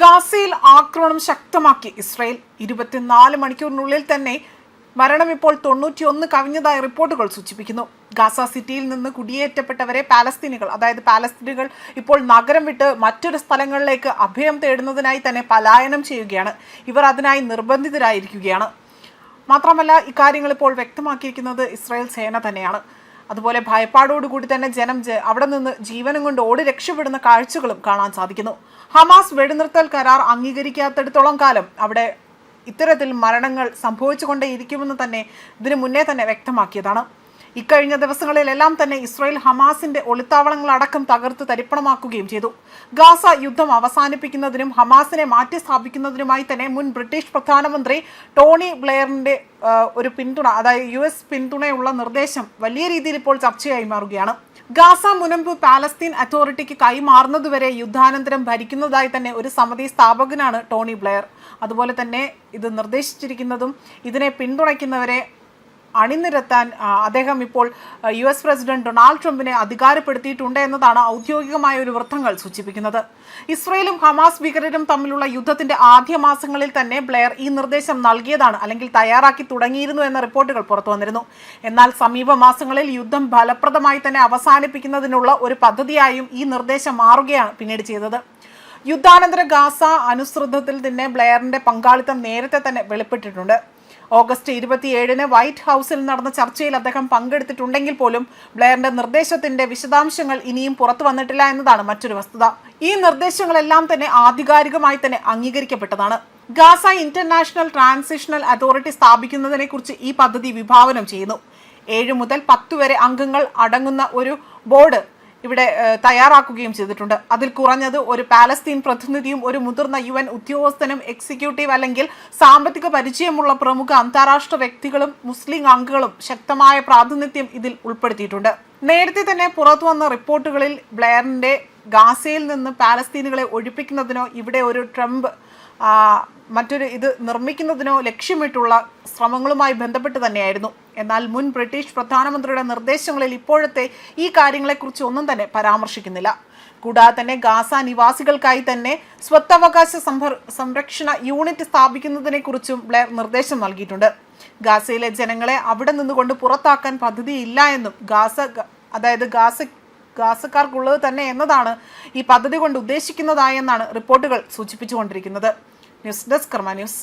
ഗാസയിൽ ആക്രമണം ശക്തമാക്കി. ഇസ്രായേൽ ഇരുപത്തിനാല് മണിക്കൂറിനുള്ളിൽ തന്നെ മരണം ഇപ്പോൾ തൊണ്ണൂറ്റിയൊന്ന് കവിഞ്ഞതായി റിപ്പോർട്ടുകൾ സൂചിപ്പിക്കുന്നു. ഗാസ സിറ്റിയിൽ നിന്ന് കുടിയേറ്റപ്പെട്ടവരെ പാലസ്തീനികൾ അതായത് പാലസ്തീനുകൾ ഇപ്പോൾ നഗരം വിട്ട് മറ്റൊരു സ്ഥലങ്ങളിലേക്ക് അഭയം തേടുന്നതിനായി തന്നെ പലായനം ചെയ്യുകയാണ്. ഇവർ അതിനായി നിർബന്ധിതരായിരിക്കുകയാണ്. മാത്രമല്ല ഇക്കാര്യങ്ങൾ ഇപ്പോൾ വ്യക്തമാക്കിയിരിക്കുന്നത് ഇസ്രായേൽ സേന തന്നെയാണ്. അതുപോലെ ഭയപ്പാടോടുകൂടി തന്നെ ജനം അവിടെ നിന്ന് ജീവനും കൊണ്ട് ഓടി രക്ഷപ്പെടുന്ന കാഴ്ചകളും കാണാൻ സാധിക്കുന്നു. ഹമാസ് വെടിനിർത്തൽ കരാർ അംഗീകരിക്കാത്തിടത്തോളം കാലം അവിടെ ഇത്തരത്തിൽ മരണങ്ങൾ സംഭവിച്ചുകൊണ്ടേയിരിക്കുമെന്ന് തന്നെ ഇതിനു മുന്നേ തന്നെ വ്യക്തമാക്കിയതാണ്. ഇക്കഴിഞ്ഞ ദിവസങ്ങളിലെല്ലാം തന്നെ ഇസ്രായേൽ ഹമാസിന്റെ ഒളിത്താവളങ്ങളടക്കം തകർത്ത് തരിപ്പണമാക്കുകയും ചെയ്തു. ഗാസ യുദ്ധം അവസാനിപ്പിക്കുന്നതിനും ഹമാസിനെ മാറ്റി സ്ഥാപിക്കുന്നതിനുമായി തന്നെ മുൻ ബ്രിട്ടീഷ് പ്രധാനമന്ത്രി ടോണി ബ്ലെയറിന്റെ ഒരു പിന്തുണ അതായത് യു എസ് പിന്തുണയുള്ള നിർദ്ദേശം വലിയ രീതിയിൽ ഇപ്പോൾ ചർച്ചയായി മാറുകയാണ്. ഗാസ മുനമ്പ് പാലസ്തീൻ അതോറിറ്റിക്ക് കൈമാറുന്നതുവരെ യുദ്ധാനന്തരം ഭരിക്കുന്നതായി തന്നെ ഒരു സമിതി സ്ഥാപകനാണ് ടോണി ബ്ലെയർ. അതുപോലെ തന്നെ ഇത് നിർദ്ദേശിച്ചിരിക്കുന്നതും ഇതിനെ പിന്തുണയ്ക്കുന്നവരെ അണിനിരത്താൻ അദ്ദേഹം ഇപ്പോൾ യു എസ് പ്രസിഡന്റ് ഡൊണാൾഡ് ട്രംപിനെ അധികാരപ്പെടുത്തിയിട്ടുണ്ട് എന്നതാണ് ഔദ്യോഗികമായ ഒരു വൃത്തങ്ങൾ സൂചിപ്പിക്കുന്നത്. ഇസ്രയേലും ഹമാസ് ഭീകരരും തമ്മിലുള്ള യുദ്ധത്തിന്റെ ആദ്യ മാസങ്ങളിൽ തന്നെ ബ്ലെയർ ഈ നിർദ്ദേശം നൽകിയതാണ് അല്ലെങ്കിൽ തയ്യാറാക്കി തുടങ്ങിയിരുന്നു എന്ന റിപ്പോർട്ടുകൾ പുറത്തു വന്നിരുന്നു. എന്നാൽ സമീപ മാസങ്ങളിൽ യുദ്ധം ഫലപ്രദമായി തന്നെ അവസാനിപ്പിക്കുന്നതിനുള്ള ഒരു പദ്ധതിയായും ഈ നിർദ്ദേശം മാറുകയാണ് പിന്നീട് ചെയ്തത്. യുദ്ധാനന്തര ഗാസ അനുസൃതത്തിൽ തന്നെ ബ്ലെയറിന്റെ പങ്കാളിത്തം നേരത്തെ തന്നെ വെളിപ്പെട്ടിട്ടുണ്ട്. ഓഗസ്റ്റ് ഇരുപത്തിയേഴിന് വൈറ്റ് ഹൗസിൽ നടന്ന ചർച്ചയിൽ അദ്ദേഹം പങ്കെടുത്തിട്ടുണ്ടെങ്കിൽ പോലും ബ്ലെയറിന്റെ നിർദ്ദേശത്തിന്റെ വിശദാംശങ്ങൾ ഇനിയും പുറത്തു വന്നിട്ടില്ല എന്നതാണ് മറ്റൊരു വസ്തുത. ഈ നിർദ്ദേശങ്ങളെല്ലാം തന്നെ ആധികാരികമായി തന്നെ അംഗീകരിക്കപ്പെട്ടതാണ്. ഗാസ ഇന്റർനാഷണൽ ട്രാൻസിഷണൽ അതോറിറ്റി സ്ഥാപിക്കുന്നതിനെ കുറിച്ച് ഈ പദ്ധതി വിഭാവനം ചെയ്യുന്നു. ഏഴ് മുതൽ പത്ത് വരെ അംഗങ്ങൾ അടങ്ങുന്ന ഒരു ബോർഡ് ഇവിടെ തയ്യാറാക്കുകയും ചെയ്തിട്ടുണ്ട്. അതിൽ കുറഞ്ഞത് ഒരു പാലസ്തീൻ പ്രതിനിധിയും ഒരു മുതിർന്ന യു എൻ ഉദ്യോഗസ്ഥനും എക്സിക്യൂട്ടീവ് അല്ലെങ്കിൽ സാമ്പത്തിക പരിചയമുള്ള പ്രമുഖ അന്താരാഷ്ട്ര വ്യക്തികളും മുസ്ലിം അംഗങ്ങളും ശക്തമായ പ്രാതിനിധ്യം ഇതിൽ ഉൾപ്പെടുത്തിയിട്ടുണ്ട്. നേരത്തെ തന്നെ പുറത്തു വന്ന റിപ്പോർട്ടുകളിൽ ബ്ലെയറിന്റെ ഗാസയിൽ നിന്ന് പാലസ്തീനുകളെ ഒഴിപ്പിക്കുന്നതിനോ ഇവിടെ ഒരു ട്രംപ് മറ്റൊരു ഇത് നിർമ്മിക്കുന്നതിനോ ലക്ഷ്യമിട്ടുള്ള ശ്രമങ്ങളുമായി ബന്ധപ്പെട്ട് തന്നെയായിരുന്നു. എന്നാൽ മുൻ ബ്രിട്ടീഷ് പ്രധാനമന്ത്രിയുടെ നിർദ്ദേശങ്ങളിൽ ഇപ്പോഴത്തെ ഈ കാര്യങ്ങളെക്കുറിച്ച് ഒന്നും തന്നെ പരാമർശിക്കുന്നില്ല. കൂടാതെ തന്നെ ഗാസ നിവാസികൾക്കായി തന്നെ സ്വത്തവകാശ സംരക്ഷണ യൂണിറ്റ് സ്ഥാപിക്കുന്നതിനെക്കുറിച്ചും ബ്ലെയർ നിർദ്ദേശം നൽകിയിട്ടുണ്ട്. ഗാസയിലെ ജനങ്ങളെ അവിടെ നിന്നുകൊണ്ട് പുറത്താക്കാൻ പദ്ധതിയില്ല എന്നും ഗാസ അതായത് ഗാസ ഗാസക്കാർക്കുള്ളത് തന്നെ എന്നതാണ് ഈ പദ്ധതി കൊണ്ട് ഉദ്ദേശിക്കുന്നതായെന്നാണ് റിപ്പോർട്ടുകൾ സൂചിപ്പിച്ചുകൊണ്ടിരിക്കുന്നത്. News desk Karma news.